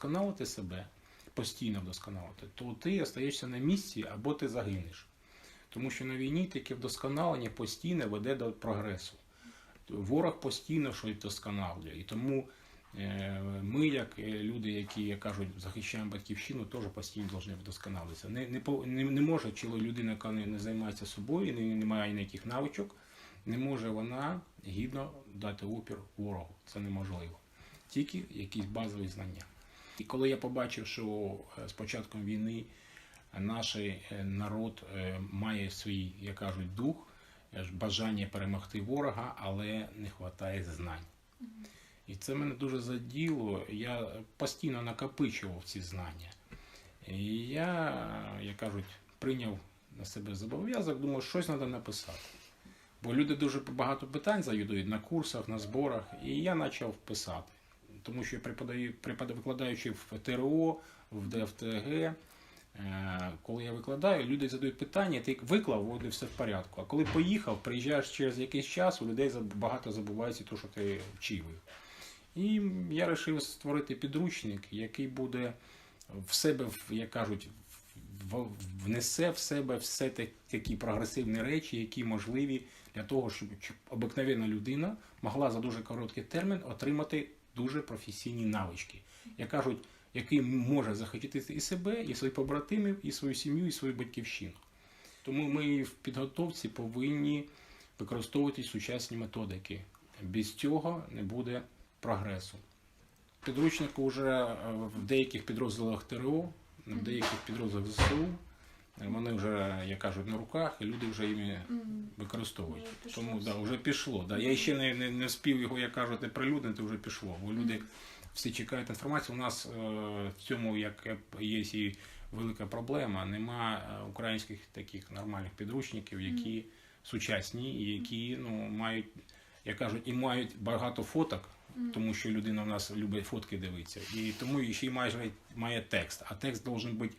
вдосконалити себе, постійно вдосконалити, то ти остаєшся на місці або ти загинеш. Тому що на війні таке вдосконалення постійно веде до прогресу. Ворог постійно щось вдосконалює. І тому е, ми, як е, люди, які як кажуть, захищаємо батьківщину, теж постійно повинні вдосконалитися. Не, не, не, не може чоло- людина, яка не, не займається собою, не, не має ніяких навичок, не може вона гідно дати опір ворогу. Це неможливо. Тільки якісь базові знання. І коли я побачив, що е, з початком війни наш е, народ е, має свій, як кажуть, дух, е, бажання перемогти ворога, але не вистачає знань. І це мене дуже заділо. Я постійно накопичував ці знання. І я, як кажуть, прийняв на себе зобов'язок, думав, щось треба написати. Бо люди дуже багато питань задають на курсах, на зборах, і я почав писати. Тому що я преподаю, преподаю викладаючи в ТРО, в ДФТГ, е, коли я викладаю, люди задають питання, ти виклав, вроде все в порядку. А коли поїхав, приїжджаєш через якийсь час, у людей багато забувається те, що ти вчив. І я вирішив створити підручник, який буде в себе, як кажуть, внесе в себе все та- такі прогресивні речі, які можливі для того, щоб обикновенна людина могла за дуже короткий термін отримати дуже професійні навички. Як кажуть, який може захистити і себе, і своїх побратимів, і свою сім'ю, і свою батьківщину. Тому ми в підготовці повинні використовувати сучасні методики. Без цього не буде прогресу. Підручник вже е, в деяких підрозділах ТРО, в деяких підрозділах ЗСУ. Е, Вони вже, як кажуть, на руках, і люди вже їми використовують. Пішло Тому да, вже пішло. Да. Я ще не, не, не встиг його, як кажуть, прилюднити, вже пішло. Бо люди всі чекають інформацію. У нас е, в цьому як є і велика проблема. Нема е, українських таких нормальних підручників, які сучасні і які ну, мають, як кажуть, і мають багато фоток. Тому що людина в нас любить фотки дивитися. І тому ще й майже має текст. А текст должен бути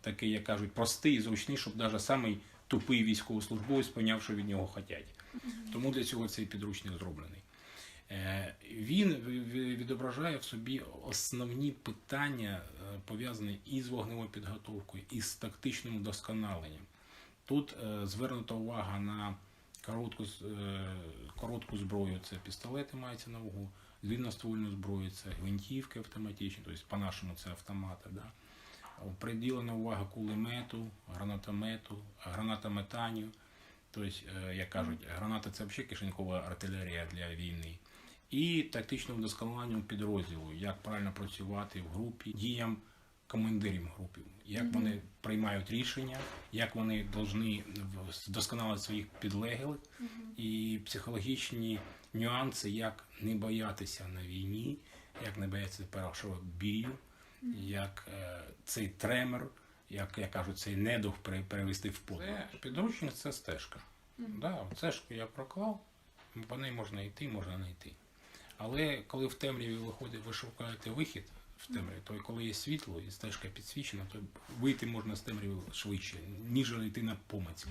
такий, як кажуть, простий і зручний, щоб навіть самий тупий військовослужбовець поняв, що від нього хочуть. Тому для цього цей підручник зроблений. Е, Він відображає в собі основні питання, е, пов'язані і з вогневою підготовкою, і з тактичним вдосконаленням. Тут е, звернута увага на коротку, коротку зброю, це пістолети мається на увагу, длинноствольну зброю, це гвинтівки автоматичні, тобто по-нашому це автомати. Да? Приділена увага кулемету, гранатомету, гранатометанню. Тобто, е, як кажуть, граната це взагалі кишенькова артилерія для війни. І тактичному вдосконаленню підрозділу, як правильно працювати в групі, діям командирів групів, як вони приймають рішення, як вони повинні вдосконалити своїх підлеглих, і психологічні нюанси, як не боятися на війні, як не боятися першого бію, як е, цей тремор, як я кажу, цей недух пере- перевести в подвиг. Це підручник це стежка. Да, стежку я проклав, по неї можна йти, можна не йти. Але коли в темряві виходить, ви шукаєте вихід в темряві, то коли є світло і стежка підсвічена, то вийти можна з темряви швидше, ніж йти на помацьки.